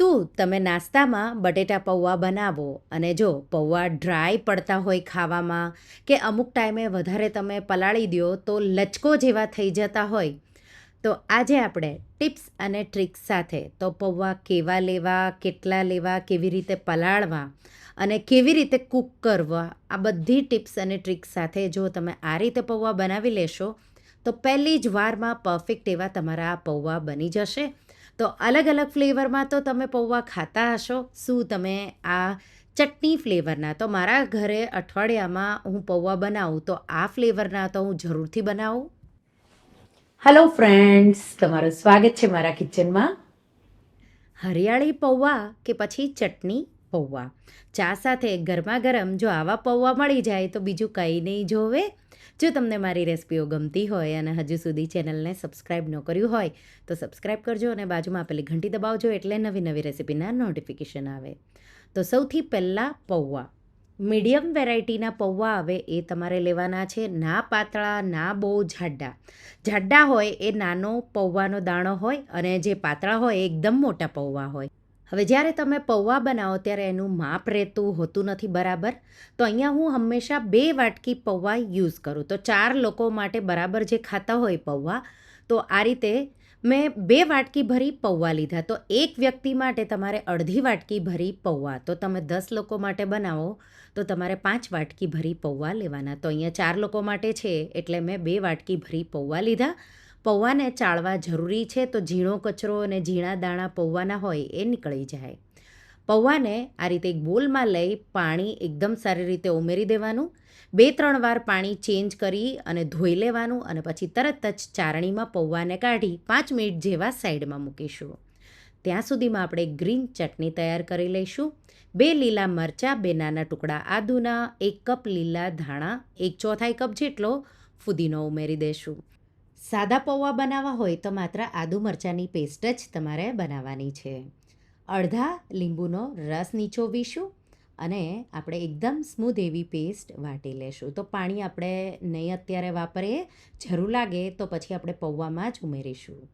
શું તમે નાસ્તામાં બટેટા પૌવા બનાવો? અને જો પૌવા ડ્રાય પડતા હોય ખાવામાં કે અમુક ટાઈમે વધારે તમે પલાળી દો તો લચકો જેવા થઈ જતા હોય. તો આજે આપણે ટિપ્સ અને ટ્રિક્સ સાથે તો પૌવા કેવા લેવા, કેટલા લેવા, કેવી રીતે પલાળવા અને કેવી રીતે કૂક કરવા આ બધી ટિપ્સ અને ટ્રિક્સ સાથે જો તમે આ રીતે પૌવા બનાવી લેશો તો પહેલી જ વારમાં પરફેક્ટ એવા તમારા પૌવા બની જશે. તો અલગ અલગ ફ્લેવરમાં તો તમે પૌવા ખાતા હશો. શું તમે આ ચટણી ફ્લેવરના? તો મારા ઘરે અઠવાડિયામાં હું પૌવા બનાવું તો આ ફ્લેવરના તો હું જરૂરથી બનાવું. હેલો ફ્રેન્ડ્સ તમારું સ્વાગત છે મારા કિચનમાં. હરિયાળી પૌવા કે પછી ચટણી પૌવા? ચા સાથે ગરમા ગરમ જો આવા પૌવા મળી જાય તો બીજું કંઈ નહીં જોવે. જો તમને મારી રેસિપીઓ ગમતી હોય અને હજુ સુધી ચેનલને સબસ્ક્રાઈબ ન કર્યું હોય, તો સબસ્ક્રાઈબ કરજો અને બાજુમાં આપેલી ઘંટી દબાવજો એટલે નવી નવી રેસિપીના નોટિફિકેશન આવે. તો સૌથી પહેલાં પૌવા. મીડિયમ વેરાયટીના પૌવા આવે એ તમારે લેવાના છે ના પાતળા, ના બહુ જાડા. જાડા હોય એ નાનો પૌવાનો દાણો હોય અને જે પાતળા હોય એકદમ મોટા પૌવા હોય. હવે જ્યારે તમે પૌવા બનાવો ત્યારે એનું માપ રહેતું હોતું નથી બરાબર, તો અહીંયા હું હંમેશા બે વાટકી પૌવા યુઝ કરું. તો ચાર લોકો માટે બરાબર જે ખાતા હોય પૌવા, તો આ રીતે મેં બે વાટકી ભરી પૌવા લીધા. તો એક વ્યક્તિ માટે તમારે અડધી વાટકી ભરી પૌવા. તો તમે દસ લોકો માટે બનાવો, તો તમારે પાંચ વાટકી ભરી પૌવા લેવાના. તો અહીંયા ચાર લોકો માટે છે, એટલે મેં બે વાટકી ભરી પૌવા લીધા. પૌવાને ચાળવા જરૂરી છે તો ઝીણો કચરો અને ઝીણા દાણા પૌવાના હોય એ નીકળી જાય. પૌવાને આ રીતે એક બોલમાં લઈ પાણી એકદમ સારી રીતે ઉમેરી દેવાનું બે ત્રણ વાર પાણી ચેન્જ કરી અને ધોઈ લેવાનું અને પછી તરત જ ચારણીમાં પૌવાને કાઢી પાંચ મિનિટ જેવા સાઈડમાં મૂકીશું. ત્યાં સુધીમાં આપણે ગ્રીન ચટણી તૈયાર કરી લઈશું, બે લીલા મરચાં, બે નાના ટુકડા આદુના, એક કપ લીલા ધાણા, એક ચોથાઈ કપ જેટલો ફુદીનો ઉમેરી દઈશું સાદા પૌવા બનાવવા હોય તો માત્ર આદુ મરચાંની પેસ્ટ જ તમારે બનાવવાની છે. અડધા લીંબુનો રસ નીચોવીશું અને આપણે એકદમ સ્મૂધ એવી પેસ્ટ વાટી લેશું. તો પાણી આપણે નહીં અત્યારે વાપરીએ, જરૂર લાગે તો પછી આપણે પૌવામાં જ ઉમેરીશું.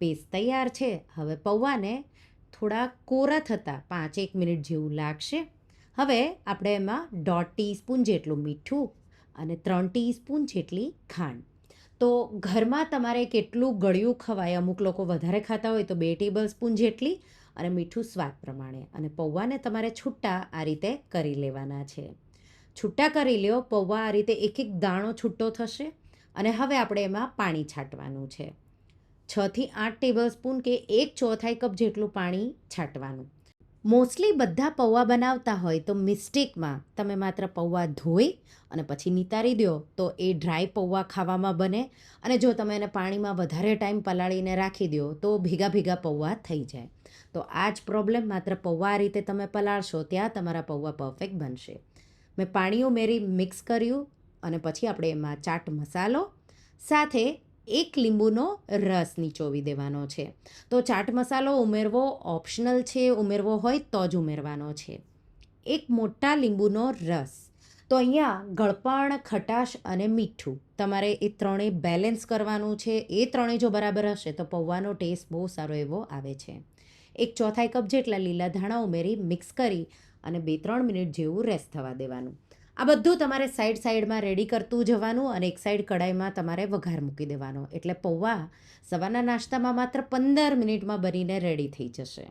પેસ્ટ તૈયાર છે. હવે પૌવાને થોડા કોરા થતાં પાંચ એક મિનિટ જેવું લાગશે. હવે આપણે એમાં દોઢ ટીસ્પૂન જેટલું મીઠું અને ત્રણ ટીસ્પૂન જેટલી ખાંડ તો ઘરમાં તમારે કેટલું ગળ્યું ખવાય? અમુક લોકો વધારે ખાતા હોય તો બે ટેબલ સ્પૂન જેટલી અને મીઠું સ્વાદ પ્રમાણે. અને પૌવાને તમારે છૂટા આ રીતે કરી લેવાના છે. છૂટા કરી લ્યો, પૌવા આ રીતે એક એક દાણો છૂટો થશે અને હવે આપણે એમાં પાણી છાંટવાનું છે. છથી આઠ ટેબલ સ્પૂન કે એક ચોથાઈ કપ જેટલું પાણી છાંટવાનું. મોસ્ટલી બધા પૌવા બનાવતા હોય તો મિસ્ટેકમાં તમે માત્ર પૌવા ધોઈ અને પછી નિતારી દો તો એ ડ્રાય પૌવા ખાવામાં બને. અને જો તમે એને પાણીમાં વધારે ટાઈમ પલાળીને રાખી દો તો ભેગા ભેગા પૌવા થઈ જાય. તો આ જ પ્રોબ્લેમ માત્ર પૌવા આ રીતે તમે પલાળશો ત્યાં તમારા પૌવા પરફેક્ટ બનશે. મેં પાણી ઉમેરી મિક્સ કર્યું અને પછી આપણે એમાં ચાટ મસાલો સાથે એક લીંબુનો રસ નીચોવી દેવાનો છે. તો ચાટ મસાલો ઉમેરવો ઓપ્શનલ છે, ઉમેરવો હોય તો જ ઉમેરવાનો છે. એક મોટા લીંબુનો રસ. તો અહીંયા ગળપણ, ખટાશ અને મીઠું તમારે એ ત્રણેય બેલેન્સ કરવાનું છે. એ ત્રણેય જો બરાબર હશે તો પૌવાનો ટેસ્ટ બહુ સારો એવો આવે છે. એક ચોથાઈ કપ જેટલા લીલા ધાણા ઉમેરી મિક્સ કરી અને બે ત્રણ મિનિટ જેવું રેસ્ટ થવા દેવાનું. આ બધું તમારે સાઈડ સાઈડમાં રેડી કરતું જવાનું અને એક સાઈડ કડાઈમાં તમારે વઘાર મૂકી દેવાનો. એટલે પૌવા સવારના નાસ્તામાં માત્ર પંદર મિનિટમાં બનીને રેડી થઈ જશે.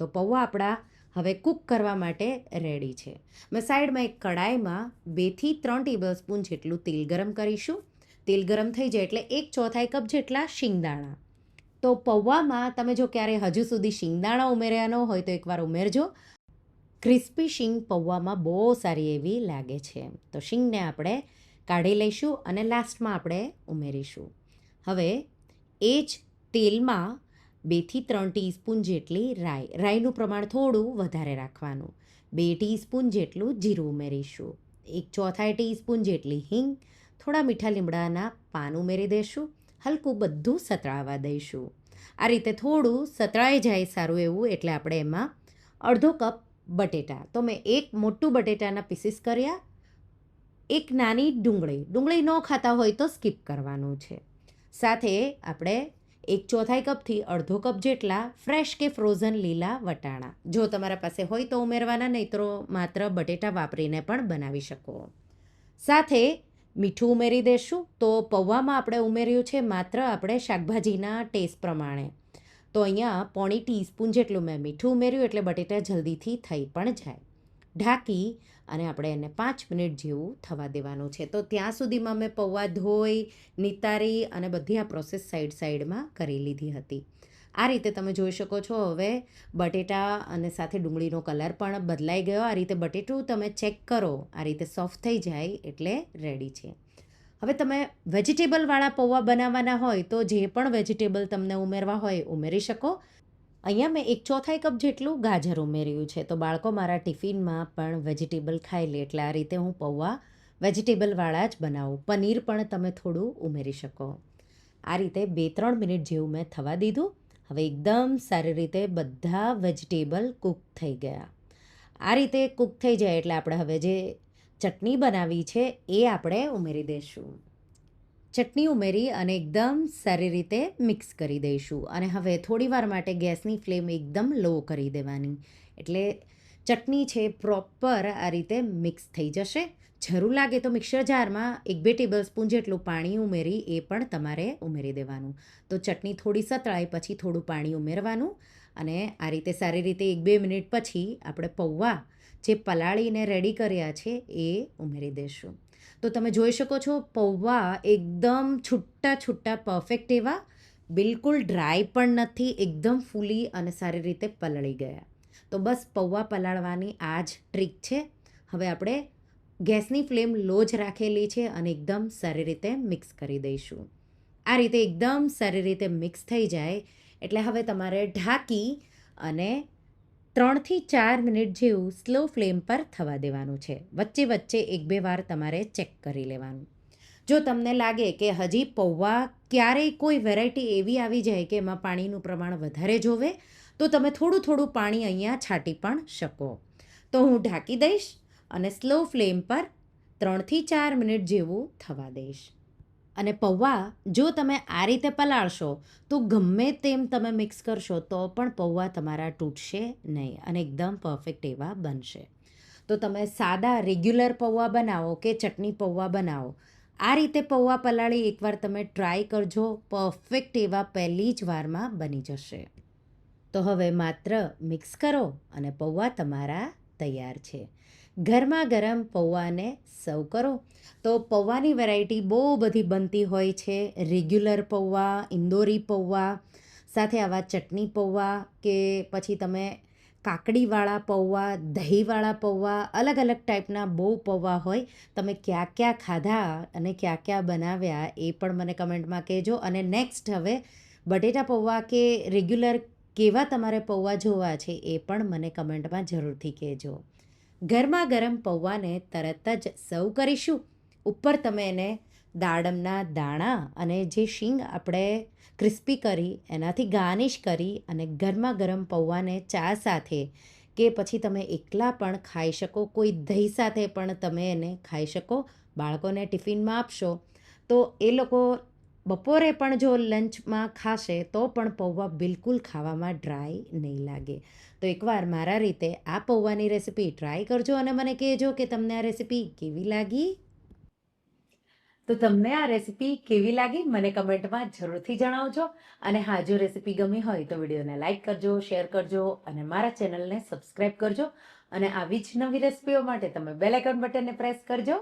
તો પૌવા આપણા હવે કૂક કરવા માટે રેડી છે. મેં સાઈડમાં એક કડાઈમાં બેથી ત્રણ ટેબલ સ્પૂન જેટલું તેલ ગરમ કરીશું. તેલ ગરમ થઈ જાય એટલે એક ચોથાઈ કપ જેટલા શિંગદાણા. તો પૌવામાં તમે જો ક્યારે હજુ સુધી શિંગદાણા ઉમેર્યા ન હોય તો એકવાર ઉમેરજો. ક્રિસ્પી શીંગ પૌવામાં બહુ સારી એવી લાગે છે. તો શીંગને આપણે કાઢી લઈશું અને લાસ્ટમાં આપણે ઉમેરીશું. હવે એ જ તેલમાં બેથી ત્રણ ટીસ્પૂન જેટલી રાઈ, રાઈનું પ્રમાણ થોડું વધારે રાખવાનું. બે ટીસ્પૂન જેટલું જીરું ઉમેરીશું. એક ચોથાઈ ટીસ્પૂન જેટલી હિંગ, થોડા મીઠા લીમડાના પાન ઉમેરી દઈશું. હલકું બધું સતળાવા દઈશું. આ રીતે થોડું સતળાઈ જાય સારું એવું એટલે આપણે એમાં અડધો કપ બટેટા. તો મેં એક મોટું બટેટાના પીસીસ કર્યા, એક નાની ડુંગળી. ડુંગળી ન ખાતા હોય તો સ્કીપ કરવાનું છે. સાથે આપણે એક ચોથાઈ કપથી અડધો કપ જેટલા ફ્રેશ કે ફ્રોઝન લીલા વટાણા. જો તમારા પાસે હોય તો ઉમેરવાના નહીં તો માત્ર બટેટા વાપરીને પણ બનાવી શકો. સાથે મીઠું ઉમેરી દેશું. તો પૌવામાં આપણે ઉમેર્યું છે માત્ર આપણે શાકભાજીના ટેસ્ટ પ્રમાણે. તો અહીંયા પોણી ટીસ્પૂન જેટલું મેં મીઠું ઉમેર્યું એટલે બટેટા જલ્દીથી થઈ પણ જાય. ઢાંકી અને આપણે એને પાંચ મિનિટ જેવું થવા દેવાનું છે. તો ત્યાં સુધીમાં મેં પૌવા, ધોઈ, નિતારી અને બધી આ પ્રોસેસ સાઈડ સાઈડમાં કરી લીધી હતી. આ રીતે તમે જોઈ શકો છો હવે બટેટા અને સાથે ડુંગળીનો કલર પણ બદલાઈ ગયો. આ રીતે બટેટું તમે ચેક કરો. આ રીતે સોફ્ટ થઈ જાય એટલે રેડી છે. હવે તમે વેજીટેબલવાળા પૌવા બનાવવાના હોય તો જે પણ વેજીટેબલ તમને ઉમેરવા હોય ઉમેરી શકો. અહીંયા મેં એક ચોથાઈ કપ જેટલું ગાજર ઉમેર્યું છે. તો બાળકો, મારા ટિફિનમાં પણ વેજીટેબલ ખાઈ લે એટલે આ રીતે હું પૌવા વેજીટેબલવાળા જ બનાવું. પનીર પણ તમે થોડું ઉમેરી શકો. આ રીતે બે ત્રણ મિનિટ જેવું મેં થવા દીધું. હવે એકદમ સારી રીતે બધા વેજીટેબલ કૂક થઈ ગયા. આ રીતે કૂક થઈ જાય એટલે આપણે હવે જે ચટણી બનાવી છે એ આપણે ઉમેરી દઈશું. ચટણી ઉમેરી અને એકદમ સારી રીતે મિક્સ કરી દઈશું અને હવે થોડીવાર માટે ગેસની ફ્લેમ એકદમ લો કરી દેવાની. એટલે ચટણી છે પ્રોપર આ રીતે મિક્સ થઈ જશે. જરૂર લાગે તો મિક્સર જારમાં એક બે ટેબલ સ્પૂન જેટલું પાણી ઉમેરી એ પણ તમારે ઉમેરી દેવાનું. તો ચટણી થોડી સતળાય પછી થોડું પાણી ઉમેરવાનું અને આ રીતે સારી રીતે એક બે મિનિટ પછી આપણે પૌવા જે પલાળીને રેડી કર્યા છે એ ઉમેરી દઈશું તો તમે જોઈ શકો છો, પૌવા એકદમ છૂટા છૂટા પરફેક્ટ એવા, બિલકુલ ડ્રાય પણ નથી, એકદમ ફૂલી અને સારી રીતે પલળી ગયા. તો બસ પૌવા પલાળવાની આ જ ટ્રીક છે. હવે આપણે ગેસની ફ્લેમ લો જ રાખેલી છે અને એકદમ સારી રીતે મિક્સ કરી દઈશું. આ રીતે એકદમ સારી રીતે મિક્સ થઈ જાય, એટલે હવે તમારે ઢાંકી અને ત્રણથી ચાર મિનિટ જેવું સ્લો ફ્લેમ પર થવા દેવાનું છે. વચ્ચે વચ્ચે એક બે વાર તમારે ચેક કરી લેવાનું. જો તમને લાગે કે હજી પૌવા ક્યારેય કોઈ વેરાયટી એવી આવી જાય કે એમાં પાણીનું પ્રમાણ વધારે જોવે, તો તમે થોડું થોડું પાણી અહીંયા છાંટી પણ શકો. તો હું ઢાંકી દઈશ અને સ્લો ફ્લેમ પર ત્રણથી ચાર મિનિટ જેવું થવા દઈશ. અને પૌવા જો તમે આ રીતે પલાળશો, તો ગમે તેમ તમે મિક્સ કરશો, તો પણ પૌવા તમારા તૂટશે નહીં અને એકદમ પરફેક્ટ એવા બનશે. તો તમે સાદા રેગ્યુલર પૌવા બનાવો કે ચટણી પૌવા બનાવો, આ રીતે પૌવા પલાળી એકવાર તમે ટ્રાય કરજો પરફેક્ટ એવા પહેલી જ વારમાં બની જશે. તો હવે માત્ર મિક્સ કરો અને પૌવા તમારા તૈયાર છે. ગરમા ગરમ પૌવાને સર્વ કરો. તો પૌવાની વેરાયટી બહુ બધી બનતી હોય છે. રેગ્યુલર પૌવા, ઇન્દોરી પૌવા, સાથે આવા ચટણી પૌવા કે પછી તમે કાકડીવાળા પૌવા, દહીંવાળા પૌવા અલગ અલગ ટાઈપના બહુ પૌવા હોય, તમે ક્યાં ક્યાં ખાધા અને ક્યાં ક્યાં બનાવ્યા એ પણ મને કમેન્ટમાં કહેજો. અને નેક્સ્ટ હવે બટેટા પૌવા કે રેગ્યુલર કેવા તમારે પૌવા જોવા છે એ પણ મને કમેન્ટમાં જરૂરથી કહેજો. ગરમા ગરમ પૌવાને તરત જ સર્વ કરીશું. ઉપર તમે એને દાડમના દાણા અને જે શીંગ આપણે ક્રિસ્પી કરી, એનાથી ગાર્નિશ કરી અને ગરમા ગરમ પૌવાને ચા સાથે કે પછી તમે એકલા પણ ખાઈ શકો, કોઈ દહીં સાથે પણ તમે એને ખાઈ શકો, બાળકોને ટિફિનમાં આપશો. તો એ લોકો બપોરે પણ જો લંચમાં ખાશે તો પણ પૌવા બિલકુલ ખાવામાં ડ્રાય નહીં લાગે. તો એકવાર મારા રીતે આ પૌવાની રેસીપી ટ્રાય કરજો અને મને કહેજો કે તમને આ રેસીપી કેવી લાગી? તો તમને આ રેસીપી કેવી લાગી મને કમેન્ટમાં જરૂરથી જણાવજો. અને હા, જો રેસીપી ગમી હોય તો વિડીયોને લાઇક કરજો શેર કરજો અને મારા ચેનલને સબસ્ક્રાઈબ કરજો. અને આવી જ નવી રેસીપીઓ માટે તમે બેલ આઇકન બટનને પ્રેસ કરજો.